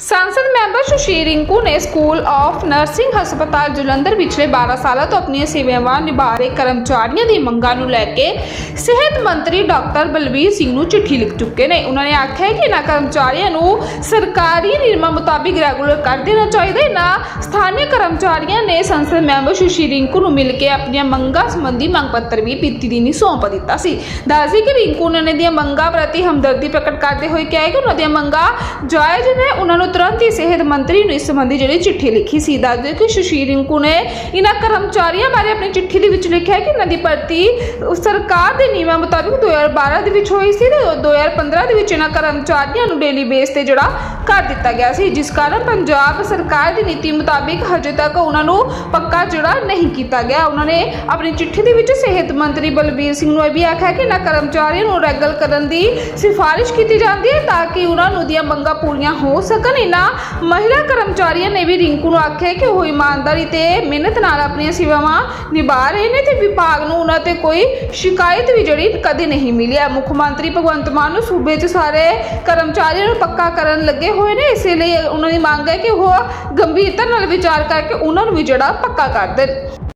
ਸੰਸਦ ਮੈਂਬਰ ਸੁਸ਼ੀਲ ਰਿੰਕੂ ਨੇ school of nursing ਹਸਪਤਾਲ ਜਲੰਧਰ ਪਿਛਲੇ 12 ਸਾਲਾਂ ਤੋਂ ਆਪਣੀਆਂ ਸੇਵਾਵਾਂ ਨਿਭਾ ਰਹੇ ਕਰਮਚਾਰੀਆਂ ਦੀ ਮੰਗਾਂ ਨੂੰ ਲੈ ਕੇ ਸਿਹਤ ਮੰਤਰੀ ਡਾਕਟਰ ਬਲਬੀਰ ਸਿੰਘ ਨੂੰ ਚਿੱਠੀ ਲਿਖ ਚੁੱਕੇ ਨੇ। ਉਹਨਾਂ ਨੇ ਆਖਿਆ ਹੈ ਕਿ ਇਹਨਾਂ ਕਰਮਚਾਰੀਆਂ ਨੂੰ ਸਰਕਾਰੀ ਨਿਯਮਾਂ ਮੁਤਾਬਿਕ ਰੈਗੂਲਰ ਕਰ ਦੇਣਾ ਚਾਹੀਦਾ ਹੈ। ਨਾ ਸਥਾਨਕ ਕਰਮਚਾਰੀਆਂ ਨੇ ਸੰਸਦ ਮੈਂਬਰ ਸੁਸ਼ੀਲ ਰਿੰਕੂ ਨੂੰ ਮਿਲ ਕੇ ਆਪਣੀਆਂ ਮੰਗਾਂ ਸੰਬੰਧੀ ਮੰਗ ਪੱਤਰ ਵੀ ਬੀਤੀ ਦਿਨੀ ਸੌਂਪ ਦਿੱਤਾ ਸੀ। ਦੱਸਦੀ ਕਿ ਰਿੰਕੂ ਉਹਨਾਂ ਦੀਆਂ ਮੰਗਾਂ ਪ੍ਰਤੀ ਹਮਦਰਦੀ ਪ੍ਰਗਟ ਕਰਦੇ ਹੋਏ ਕਿਹਾ ਕਿ ਉਹਨਾਂ ਦੀਆਂ ਮੰਗਾਂ ਜਾਇਜ਼ ਨੇ। ਉਹਨਾਂ ਨੂੰ ਤੁਰੰਤ ਹੀ ਸਿਹਤ ਮੰਤਰੀ ਨੂੰ ਇਸ ਸੰਬੰਧੀ ਜਿਹੜੀ ਚਿੱਠੀ ਲਿਖੀ ਸੀ। ਦੱਸਦੇ ਕਿ ਸੁਸ਼ੀਲ ਰਿੰਕੂ ਨੇ ਇਹਨਾਂ ਕਰਮਚਾਰੀਆਂ ਬਾਰੇ ਆਪਣੀ ਚਿੱਠੀ ਦੇ ਵਿੱਚ ਲਿਖਿਆ ਕਿ ਇਹਨਾਂ ਦੀ ਭਰਤੀ ਸਰਕਾਰ ਦੇ ਨਿਯਮਾਂ ਮੁਤਾਬਿਕ 2012 ਦੇ ਵਿੱਚ ਹੋਈ ਸੀ ਤੇ 2015 ਦੇ ਵਿੱਚ ਇਹਨਾਂ ਕਰਮਚਾਰੀਆਂ ਨੂੰ ਡੇਲੀ ਬੇਸ ਤੇ ਜਿਹੜਾ ਕਰ ਦਿੱਤਾ ਗਿਆ ਸੀ, ਜਿਸ ਕਾਰਨ ਪੰਜਾਬ ਸਰਕਾਰ ਦੀ ਨੀਤੀ ਮੁਤਾਬਿਕ ਹਜੇ ਤੱਕ ਉਹਨਾਂ ਨੂੰ ਪੱਕਾ ਜਿਹੜਾ ਨਹੀਂ ਕੀਤਾ ਗਿਆ। ਉਹਨਾਂ ਨੇ ਆਪਣੀ ਚਿੱਠੀ ਦੇ ਵਿੱਚ ਸਿਹਤ ਮੰਤਰੀ ਬਲਬੀਰ ਸਿੰਘ ਨੂੰ ਇਹ ਵੀ ਆਖਿਆ ਕਿ ਇਹਨਾਂ ਕਰਮਚਾਰੀਆਂ ਨੂੰ ਰੈਗਲ ਕਰਨ ਦੀ ਸਿਫਾਰਿਸ਼ ਕੀਤੀ ਜਾਂਦੀ ਹੈ ਤਾਂ ਕਿ ਉਹਨਾਂ ਨੂੰ ਦੀਆਂ ਮੰਗਾਂ ਪੂਰੀਆਂ ਹੋ ਸਕਣ। ਇਹਨਾਂ ਮਹਿਲਾ ਕਰਮਚਾਰੀਆਂ ਨੇ ਵੀ ਰਿੰਕੂ ਨੂੰ ਆਖਿਆ ਕਿ ਉਹ ਇਮਾਨਦਾਰੀ ਤੇ ਮਿਹਨਤ ਨਾਲ ਆਪਣੀਆਂ ਸੇਵਾਵਾਂ ਨਿਭਾ ਰਹੇ ਨੇ ਤੇ ਵਿਭਾਗ ਨੂੰ ਉਹਨਾਂ ਤੇ ਕੋਈ ਸ਼ਿਕਾਇਤ ਵੀ ਜਿਹੜੀ ਕਦੇ ਨਹੀਂ ਮਿਲੀ ਹੈ। ਮੁੱਖ ਮੰਤਰੀ ਭਗਵੰਤ ਮਾਨ ਨੂੰ ਸੂਬੇ 'ਚ ਸਾਰੇ ਕਰਮਚਾਰੀਆਂ ਨੂੰ ਪੱਕਾ ਕਰਨ ਲੱਗੇ ਹੋਏ ਨੇ। ਇਸੇ ਲਈ ਉਹਨਾਂ ਦੀ ਮੰਗ ਹੈ ਕਿ ਉਹ ਗੰਭੀਰਤਾ ਨਾਲ ਵਿਚਾਰ ਕਰਕੇ ਉਹਨਾਂ ਨੂੰ ਵੀ ਜਿਹੜਾ ਪੱਕਾ ਕਰ ਦੇਣ।